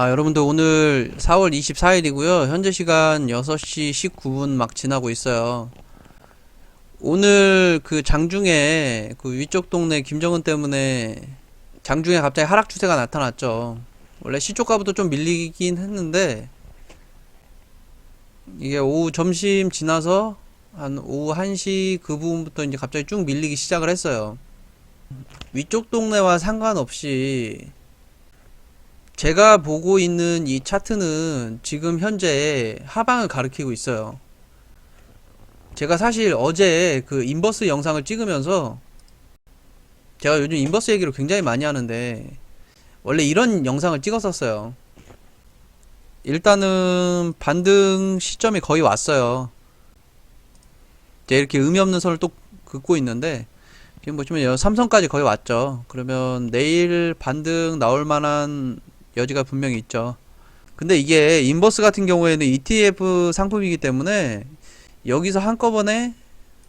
아, 여러분들 오늘 4월 24일이고요. 현재 시간 6시 19분 막 지나고 있어요. 오늘 그 장중에 그 위쪽 동네 김정은 때문에 장중에 갑자기 하락 추세가 나타났죠. 원래 시초가부터 좀 밀리긴 했는데 이게 오후 점심 지나서 한 오후 1시 그 부분부터 이제 갑자기 쭉 밀리기 시작을 했어요. 위쪽 동네와 상관없이 제가 보고 있는 이 차트는 지금 현재 하방을 가리키고 있어요. 제가 사실 어제 그 인버스 영상을 찍으면서 제가 요즘 인버스 얘기를 굉장히 많이 하는데 원래 이런 영상을 찍었었어요. 일단은 반등 시점이 거의 왔어요. 제가 이렇게 의미 없는 선을 또 긋고 있는데 지금 보시면 여- 삼성까지 거의 왔죠. 그러면 내일 반등 나올 만한 여지가 분명히 있죠. 근데 이게 인버스 같은 경우에는 ETF 상품이기 때문에 여기서 한꺼번에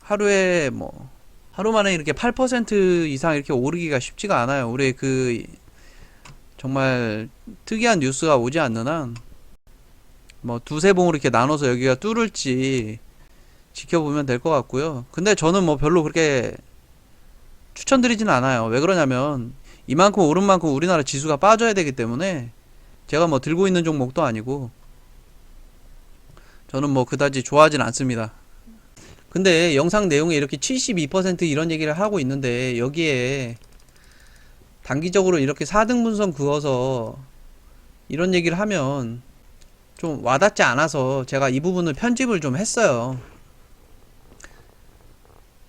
하루에 뭐 하루 만에 이렇게 8% 이상 이렇게 오르기가 쉽지가 않아요. 우리 그 정말 특이한 뉴스가 오지 않는 한 뭐 두세 봉으로 이렇게 나눠서 여기가 뚫을지 지켜보면 될 것 같고요. 근데 저는 뭐 별로 그렇게 추천드리진 않아요. 왜 그러냐면 이만큼 오른 만큼 우리나라 지수가 빠져야 되기 때문에 제가 뭐 들고 있는 종목도 아니고 저는 뭐 그다지 좋아하진 않습니다. 근데 영상 내용에 이렇게 72% 이런 얘기를 하고 있는데 여기에 단기적으로 이렇게 4등 분선 그어서 이런 얘기를 하면 좀 와닿지 않아서 제가 이 부분을 편집을 좀 했어요.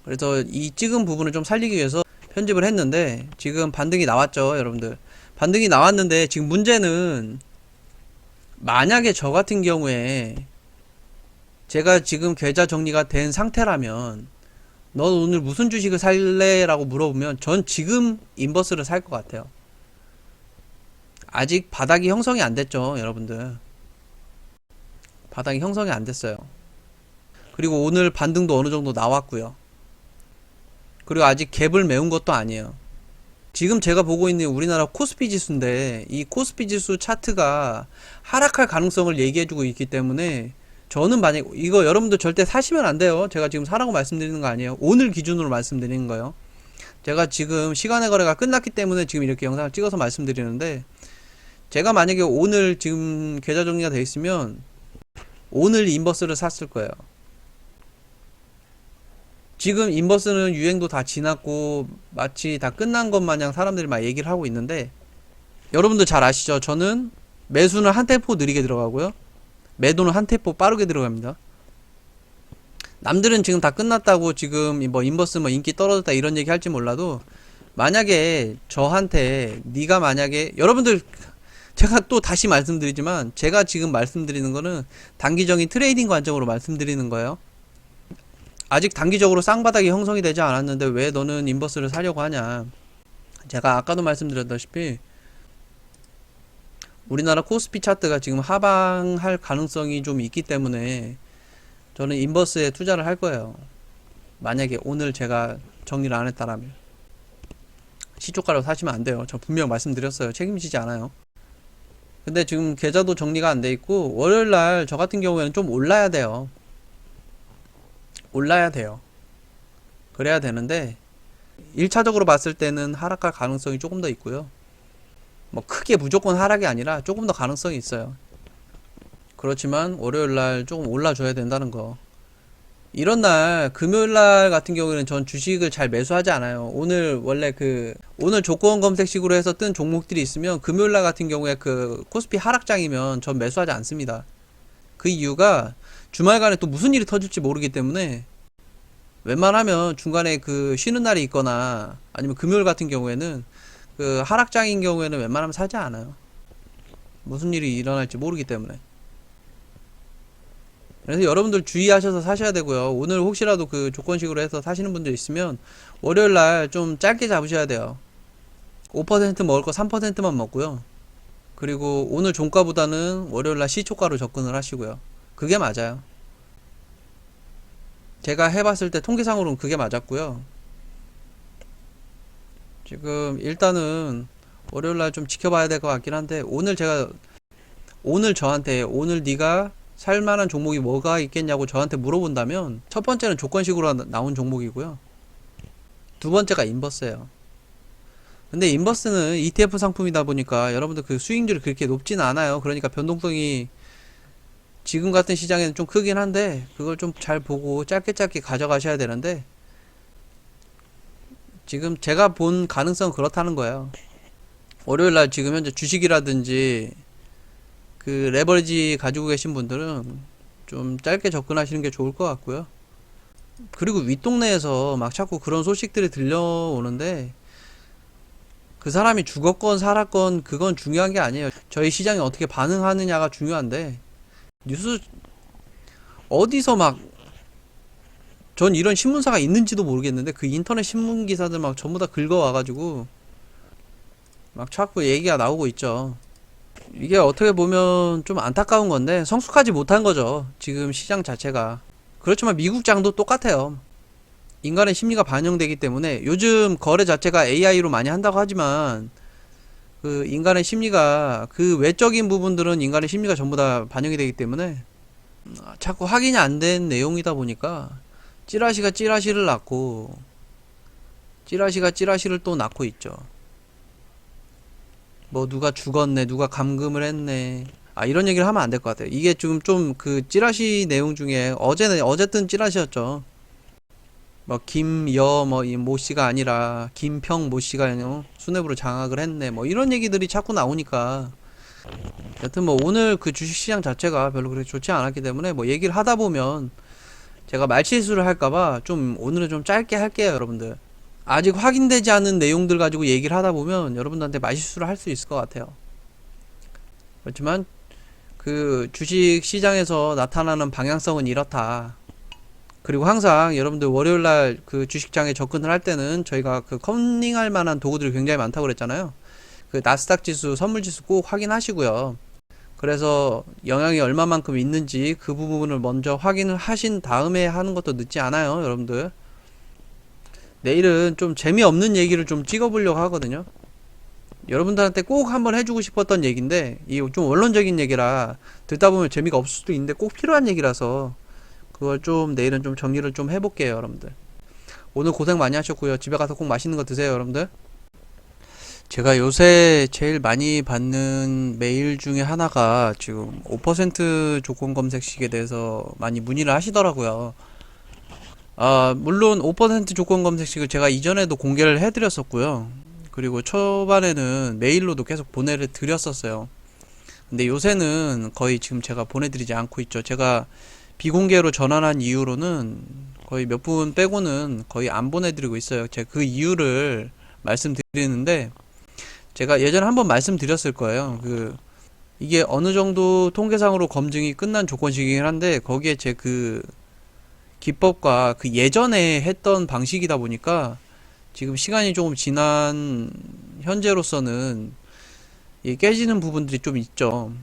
그래서 이 찍은 부분을 좀 살리기 위해서 편집을 했는데 지금 반등이 나왔죠, 여러분들. 반등이 나왔는데 지금 문제는 만약에 저 같은 경우에 제가 지금 계좌 정리가 된 상태라면 넌 오늘 무슨 주식을 살래? 라고 물어보면 전 지금 인버스를 살 것 같아요. 아직 바닥이 형성이 안 됐죠, 여러분들. 바닥이 형성이 안 됐어요. 그리고 오늘 반등도 어느 정도 나왔고요. 그리고 아직 갭을 메운 것도 아니에요. 지금 제가 보고 있는 우리나라 코스피 지수인데 이 코스피 지수 차트가 하락할 가능성을 얘기해주고 있기 때문에 저는 만약 이거 여러분들 절대 사시면 안 돼요. 제가 지금 사라고 말씀드리는 거 아니에요. 오늘 기준으로 말씀드리는 거예요. 제가 지금 시간의 거래가 끝났기 때문에 지금 이렇게 영상을 찍어서 말씀드리는데 제가 만약에 오늘 지금 계좌 정리가 돼 있으면 오늘 인버스를 샀을 거예요. 지금 인버스는 유행도 다 지났고 마치 다 끝난 것 마냥 사람들이 막 얘기를 하고 있는데 여러분들 잘 아시죠? 저는 매수는 한 템포 느리게 들어가고요. 매도는 한 템포 빠르게 들어갑니다. 남들은 지금 다 끝났다고 지금 뭐 인버스 뭐 인기 떨어졌다 이런 얘기 할지 몰라도 만약에 저한테 네가 만약에 여러분들 제가 또 다시 말씀드리지만 제가 지금 말씀드리는 거는 단기적인 트레이딩 관점으로 말씀드리는 거예요. 아직 단기적으로 쌍바닥이 형성이 되지 않았는데 왜 너는 인버스를 사려고 하냐. 제가 아까도 말씀드렸다시피 우리나라 코스피 차트가 지금 하방할 가능성이 좀 있기 때문에 저는 인버스에 투자를 할 거예요. 만약에 오늘 제가 정리를 안 했다라면. 시초가로 사시면 안 돼요. 저 분명 말씀드렸어요. 책임지지 않아요. 근데 지금 계좌도 정리가 안 돼 있고 월요일 날 저 같은 경우에는 좀 올라야 돼요. 올라야 돼요. 그래야 되는데 1차적으로 봤을 때는 하락할 가능성이 조금 더 있고요. 뭐 크게 무조건 하락이 아니라 조금 더 가능성이 있어요. 그렇지만 월요일 날 조금 올라줘야 된다는 거. 이런 날 금요일 날 같은 경우에는 전 주식을 잘 매수하지 않아요. 오늘 원래 그 오늘 조건 검색식으로 해서 뜬 종목들이 있으면 금요일 날 같은 경우에 그 코스피 하락장이면 전 매수하지 않습니다. 그 이유가 주말간에 또 무슨 일이 터질지 모르기 때문에 웬만하면 중간에 그 쉬는 날이 있거나 아니면 금요일 같은 경우에는 그 하락장인 경우에는 웬만하면 사지 않아요. 무슨 일이 일어날지 모르기 때문에. 그래서 여러분들 주의하셔서 사셔야 되고요. 오늘 혹시라도 그 조건식으로 해서 사시는 분들 있으면 월요일 날 좀 짧게 잡으셔야 돼요. 5% 먹을 거 3%만 먹고요. 그리고 오늘 종가보다는 월요일 날 시초가로 접근을 하시고요. 그게 맞아요. 제가 해봤을 때 통계상으로는 그게 맞았고요. 지금 일단은 월요일 날 좀 지켜봐야 될 것 같긴 한데 오늘 제가 오늘 저한테 오늘 네가 살 만한 종목이 뭐가 있겠냐고 저한테 물어본다면 첫 번째는 조건식으로 나- 나온 종목이고요. 두 번째가 인버스예요. 근데 인버스는 ETF 상품이다 보니까 여러분들 그 수익률이 그렇게 높진 않아요. 그러니까 변동성이 지금 같은 시장에는 좀 크긴 한데 그걸 좀 잘 보고 짧게 짧게 가져가셔야 되는데 지금 제가 본 가능성은 그렇다는 거예요. 월요일 날 지금 현재 주식이라든지 그 레버리지 가지고 계신 분들은 좀 짧게 접근하시는 게 좋을 것 같고요. 그리고 윗동네에서 막 자꾸 그런 소식들이 들려오는데 그 사람이 죽었건 살았건 그건 중요한 게 아니에요. 저희 시장이 어떻게 반응하느냐가 중요한데 뉴스 어디서 막 전 이런 신문사가 있는지도 모르겠는데 그 인터넷 신문 기사들 막 전부 다 긁어와가지고 막 자꾸 얘기가 나오고 있죠. 이게 어떻게 보면 좀 안타까운 건데 성숙하지 못한 거죠. 지금 시장 자체가. 그렇지만 미국 장도 똑같아요. 인간의 심리가 반영되기 때문에 요즘 거래 자체가 AI로 많이 한다고 하지만 그 인간의 심리가 그 외적인 부분들은 인간의 심리가 전부 다 반영이 되기 때문에 음, 자꾸 확인이 안 된 내용이다 보니까 찌라시가 찌라시를 낳고 찌라시가 찌라시를 또 낳고 있죠. 뭐 누가 죽었네, 누가 감금을 했네. 아 이런 얘기를 하면 안 될 것 같아요. 이게 지금 좀 그 찌라시 내용 중에 어제는 어쨌든 찌라시였죠. 뭐 김여 뭐이모 씨가 아니라 김평 모 씨가 어, 수뇌부로 장악을 했네. 뭐 이런 얘기들이 자꾸 나오니까 여튼 뭐 오늘 그 주식시장 자체가 별로 그렇게 좋지 않았기 때문에 뭐 얘기를 하다 보면 제가 말실수를 할까봐 좀 오늘은 좀 짧게 할게요, 여러분들. 아직 확인되지 않은 내용들 가지고 얘기를 하다 보면 여러분들한테 말실수를 할 수 있을 것 같아요. 그렇지만 그 주식 시장에서 나타나는 방향성은 이렇다. 그리고 항상 여러분들 월요일 날 그 주식장에 접근을 할 때는 저희가 그 커닝할 만한 도구들이 굉장히 많다고 그랬잖아요. 그 나스닥 지수, 선물 지수 꼭 확인하시고요. 그래서 영향이 얼마만큼 있는지 그 부분을 먼저 확인을 하신 다음에 하는 것도 늦지 않아요, 여러분들. 내일은 좀 재미없는 얘기를 좀 찍어보려고 하거든요. 여러분들한테 꼭 한번 해주고 싶었던 얘기인데, 이 좀 원론적인 얘기라 듣다 보면 재미가 없을 수도 있는데 꼭 필요한 얘기라서 그걸 좀 내일은 좀 정리를 좀 해볼게요, 여러분들. 오늘 고생 많이 하셨고요. 집에 가서 꼭 맛있는 거 드세요, 여러분들. 제가 요새 제일 많이 받는 메일 중에 하나가 지금 5% 조건 검색식에 대해서 많이 문의를 하시더라고요. 아, 물론 5% 조건 검색식을 제가 이전에도 공개를 해드렸었고요. 그리고 초반에는 메일로도 계속 보내드렸었어요. 근데 요새는 거의 지금 제가 보내드리지 않고 있죠. 제가 비공개로 전환한 이후로는 거의 몇 분 빼고는 거의 안 보내드리고 있어요. 제가 그 이유를 말씀드리는데, 제가 예전에 한번 말씀드렸을 거예요. 그 이게 어느 정도 통계상으로 검증이 끝난 조건식이긴 한데 거기에 제 그 기법과 그 예전에 했던 방식이다 보니까 지금 시간이 조금 지난 현재로서는 이 깨지는 부분들이 좀 있죠.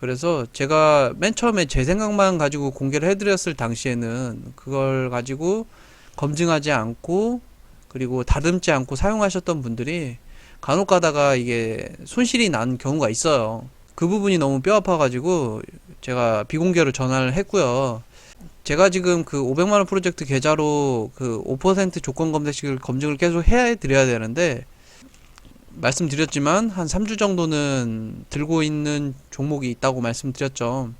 그래서 제가 맨 처음에 제 생각만 가지고 공개를 해드렸을 당시에는 그걸 가지고 검증하지 않고 그리고 다듬지 않고 사용하셨던 분들이 간혹 가다가 이게 손실이 난 경우가 있어요. 그 부분이 너무 뼈 아파가지고 제가 비공개로 전화를 했고요. 제가 지금 그 500만원 프로젝트 계좌로 그 5% 조건 검색식을 검증을 계속 해 드려야 되는데 말씀드렸지만 한 3주 정도는 들고 있는 종목이 있다고 말씀드렸죠.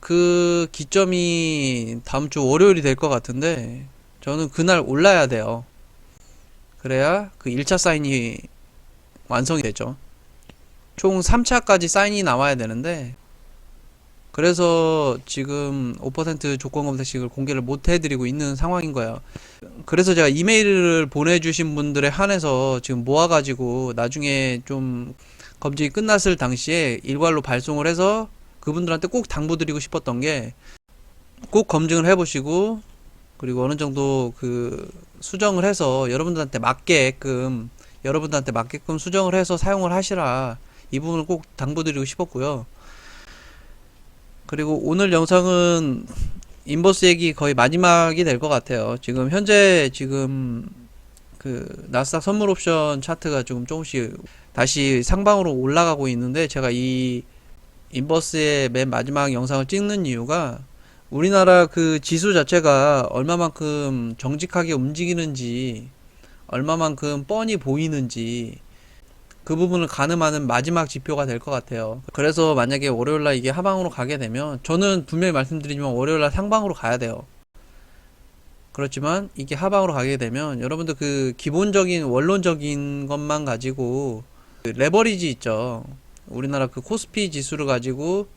그 기점이 다음 주 월요일이 될 것 같은데 저는 그날 올라야 돼요. 그래야 그 1차 사인이 완성이 되죠. 총 3차까지 사인이 나와야 되는데 그래서 지금 5% 조건 검색식을 공개를 못 해드리고 있는 상황인 거예요. 그래서 제가 이메일을 보내주신 분들에 한해서 지금 모아가지고 나중에 좀 검증이 끝났을 당시에 일괄로 발송을 해서 그분들한테 꼭 당부드리고 싶었던 게 꼭 검증을 해보시고 그리고 어느 정도 그 수정을 해서 여러분들한테 맞게끔 여러분들한테 맞게끔 수정을 해서 사용을 하시라 이 부분을 꼭 당부드리고 싶었고요. 그리고 오늘 영상은 인버스 얘기 거의 마지막이 될 것 같아요. 지금 현재 지금 그 나스닥 선물 옵션 차트가 조금 조금씩 다시 상방으로 올라가고 있는데 제가 이 인버스의 맨 마지막 영상을 찍는 이유가 우리나라 그 지수 자체가 얼마만큼 정직하게 움직이는지, 얼마만큼 뻔히 보이는지, 그 부분을 가늠하는 마지막 지표가 될 것 같아요. 그래서 만약에 월요일날 이게 하방으로 가게 되면, 저는 분명히 말씀드리지만 월요일날 상방으로 가야 돼요. 그렇지만 이게 하방으로 가게 되면 여러분들 그 기본적인 원론적인 것만 가지고 그 레버리지 있죠. 우리나라 그 코스피 지수를 가지고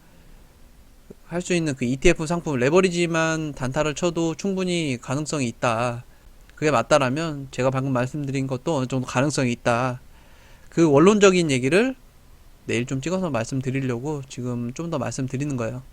할 수 있는 그 ETF 상품 레버리지만 단타를 쳐도 충분히 가능성이 있다. 그게 맞다라면 제가 방금 말씀드린 것도 어느 정도 가능성이 있다. 그 원론적인 얘기를 내일 좀 찍어서 말씀드리려고 지금 좀 더 말씀드리는 거예요.